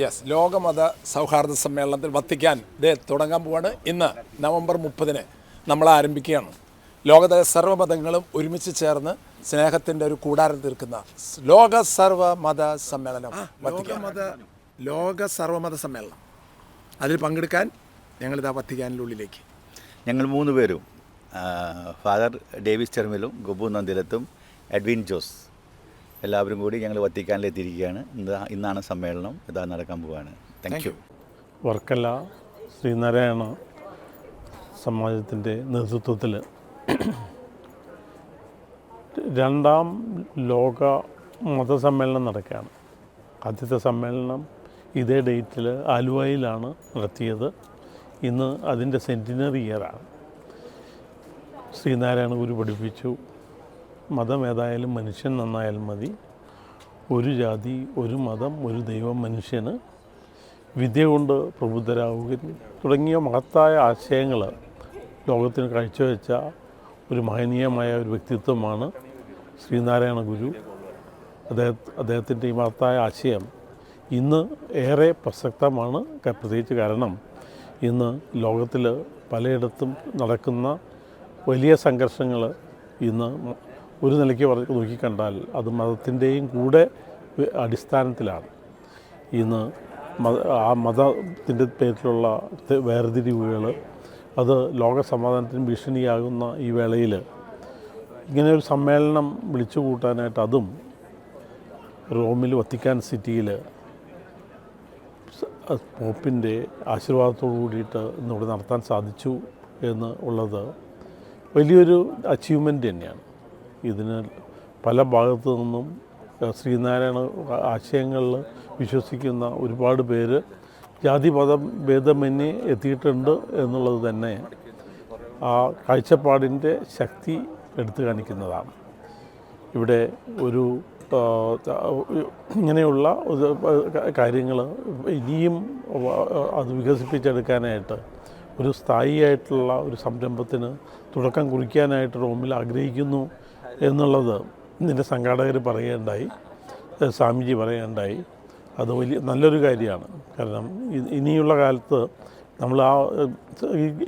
Yes ലോകമത സൗഹാർദ്ദ സമ്മേളനത്തിൽ Vatican ഇത് തുടങ്ങാൻ പോവാണ് ഇന്ന് നവംബർ മുപ്പതിന് നമ്മൾ ആരംഭിക്കുകയാണ്. സർവ സർവമതങ്ങളും ഒരുമിച്ച് ചേർന്ന് സ്നേഹത്തിന്റെ ഒരു കൂടാരം തീർക്കുന്ന ലോക സർവമത സമ്മേളനം ലോകമത ലോക സർവമത സമ്മേളനം. അതിൽ പങ്കെടുക്കാൻ ഞങ്ങളിതാ വത്തിക്കാനുള്ളിലേക്ക് ഞങ്ങൾ മൂന്ന് പേരും ഫാദർ ഡേവിസ് ചെർമിലും ഗുബു നന്ദിലത്തും എഡ്വിൻ ജോസ്. എല്ലാവരും കൂടി ഞങ്ങൾ വത്തിക്കാനിലെത്തിയിരിക്കുകയാണ്. ഇന്ന് ഇന്നാണ് സമ്മേളനം. ഇതാ നടക്കാൻ പോവാണ്. താങ്ക് യു വർക്കല ശ്രീനാരായണ സമാജത്തിന്റെ നേതൃത്വത്തിൽ രണ്ടാം ലോക മതസമ്മേളനം നടക്കുകയാണ്. ആദ്യത്തെ സമ്മേളനം ഇതേ ഡേറ്റിൽ ആലുവയിലാണ് നടത്തിയത്. ഇന്ന് അതിന്റെ സെന്റിനറി ഇയറാണ്. ശ്രീനാരായണ ഗുരു പഠിപ്പിച്ചു. മതം ഏതായാലും മനുഷ്യൻ നന്നായാൽ മതി. ഒരു ജാതി ഒരു മതം ഒരു ദൈവം മനുഷ്യന് വിദ്യ കൊണ്ട് പ്രബുദ്ധരാവുക തുടങ്ങിയ മഹത്തായ ആശയങ്ങൾ ലോകത്തിന് കാഴ്ചവെച്ച ഒരു മഹനീയമായ ഒരു വ്യക്തിത്വമാണ് ശ്രീനാരായണ ഗുരു. അദ്ദേഹ അദ്ദേഹത്തിന്റെ ഈ മഹത്തായ ആശയം ഇന്ന് ഏറെ പ്രസക്തമാണ്. പ്രത്യേകിച്ച് കാരണം ഇന്ന് ലോകത്തിൽ പലയിടത്തും നടക്കുന്ന വലിയ സംഘർഷങ്ങൾ ഇന്ന് ഒരു നിലയ്ക്ക് നോക്കിക്കണ്ടാൽ അത് മതത്തിന്റെയും കൂടെ അടിസ്ഥാനത്തിലാണ്. ഇന്ന് ആ മതത്തിന്റെ പേരിലുള്ള വേർതിരിവുകൾ അത് ലോക സമാധാനത്തിന് ഭീഷണിയാകുന്ന ഈ വേളയിൽ ഇങ്ങനെ ഒരു സമ്മേളനം വിളിച്ചു കൂട്ടാനായിട്ട് അതും റോമിൽ വത്തിക്കാൻ സിറ്റിയിൽ പോപ്പിന്റെ ആശീർവാദത്തോടു കൂടിയിട്ട് ഇന്നിവിടെ നടത്താൻ സാധിച്ചു എന്ന് ഉള്ളത് വലിയൊരു അച്ചീവ്മെന്റ് തന്നെയാണ്. ഇതിന് പല ഭാഗത്തു നിന്നും ശ്രീനാരായണ ആശയങ്ങളിൽ വിശ്വസിക്കുന്ന ഒരുപാട് പേര് ജാതി മതം ഭേദമന്യേ എത്തിയിട്ടുണ്ട് എന്നുള്ളത് തന്നെ ആ കാഴ്ചപ്പാടിന്റെ ശക്തി എടുത്തു കാണിക്കുന്നതാണ്. ഇവിടെ ഒരു ഇങ്ങനെയുള്ള കാര്യങ്ങൾ ഇനിയും അത് വികസിപ്പിച്ചെടുക്കാനായിട്ട് ഒരു സ്ഥായിയായിട്ടുള്ള ഒരു സംരംഭത്തിന് തുടക്കം കുറിക്കാനായിട്ട് റോമിൽ ആഗ്രഹിക്കുന്നു എന്നുള്ളത് ഇതിന്റെ സംഘാടകർ പറയുകയുണ്ടായി സ്വാമിജി പറയുകയുണ്ടായി. അത് വലിയ നല്ലൊരു കാര്യമാണ്. കാരണം ഇനിയുള്ള കാലത്ത് നമ്മൾ ആ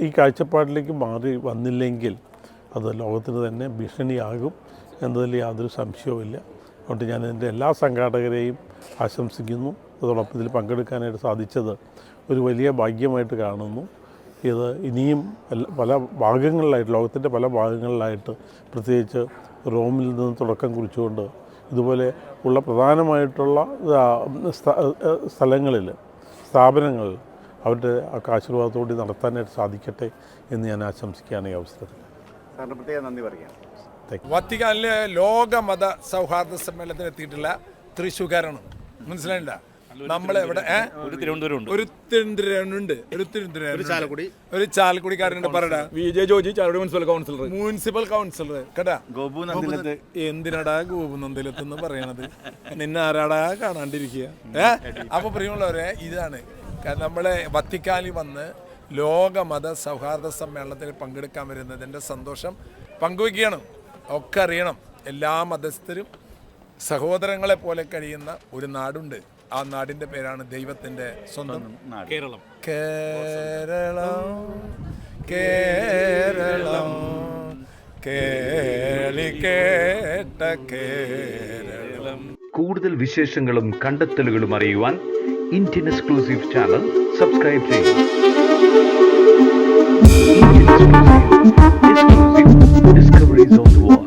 ഈ കാഴ്ചപ്പാടിലേക്ക് മാറി വന്നില്ലെങ്കിൽ അത് ലോകത്തിന് തന്നെ ഭീഷണിയാകും എന്നതിൽ യാതൊരു സംശയവുമില്ല അതുകൊണ്ട് ഞാൻ എന്റെ എല്ലാ സംഘാടകരെയും ആശംസിക്കുന്നു. അതോടൊപ്പം ഇതിൽ പങ്കെടുക്കാനായിട്ട് സാധിച്ചത് ഒരു വലിയ ഭാഗ്യമായിട്ട് കാണുന്നു. ഇത് ഇനിയും പല ഭാഗങ്ങളിലായിട്ട് ലോകത്തിന്റെ പല ഭാഗങ്ങളിലായിട്ട് പ്രത്യേകിച്ച് റോമിൽ നിന്ന് തുടക്കം കുറിച്ചുകൊണ്ട് ഇതുപോലെ ഉള്ള പ്രധാനമായിട്ടുള്ള സ്ഥലങ്ങളിൽ സ്ഥാപനങ്ങളിൽ അവരുടെ ആശീർവാദത്തോടെ നടത്താനായിട്ട് സാധിക്കട്ടെ എന്ന് ഞാൻ ആശംസിക്കുകയാണ് ഈ അവസരത്തിൽ. പ്രത്യേകം നന്ദി പറയാം വത്തിക്കാനിലെ ലോകമത സൗഹാർദ്ദ സമ്മേളനത്തിന് എത്തിയിട്ടുള്ള തൃശ്ശൂക്കാരാണ് മനസ്സിലായിണ്ട നമ്മളെവിടെ ഏ? ഒരു തിരുവനന്തപുരം ഉണ്ട് ഒരു തിരുവനന്തപുരമുണ്ട്. ഒരു തിരുവനന്തപുരം ചാലക്കുടി. ഒരു ചാലക്കുടിക്കാരനുണ്ട് പറടാ. V J Joji Chalakudy municipal councillor municipal councillor കേട്ടാ? ഗോപു നന്ദിലത്ത്. എന്തിനടാ ഗോപുനന്ദലത്ത് എന്ന് പറയണത്? നിന്നെ ആരാടാ കാണാണ്ടിരിക്കുക? ഏ? അപ്പൊ പ്രിയമുള്ളവരെ ഇതാണ്. നമ്മളെ വത്തിക്കാലി വന്ന് ലോകമത സൗഹാർദ്ദ സമ്മേളനത്തിൽ പങ്കെടുക്കാൻ വരുന്നതിന്റെ സന്തോഷം പങ്കുവയ്ക്കണം ഒക്കെ അറിയണം. എല്ലാ മതസ്ഥരും സഹോദരങ്ങളെ പോലെ കഴിയുന്ന ഒരു നാടുണ്ട്. ആ നാടിന്റെ പേരാണ് ദൈവത്തിന്റെ സ്വന്തം കേരളം. കേരളം കേരളം കേളിക്കേട്ട കേരളം. കൂടുതൽ വിശേഷങ്ങളും കണ്ടെത്തലുകളും അറിയുവാൻ ഇന്ത്യൻ എക്സ്ക്ലൂസീവ് ചാനൽ സബ്സ്ക്രൈബ് ചെയ്യുക. Discoveries exclusive the wall.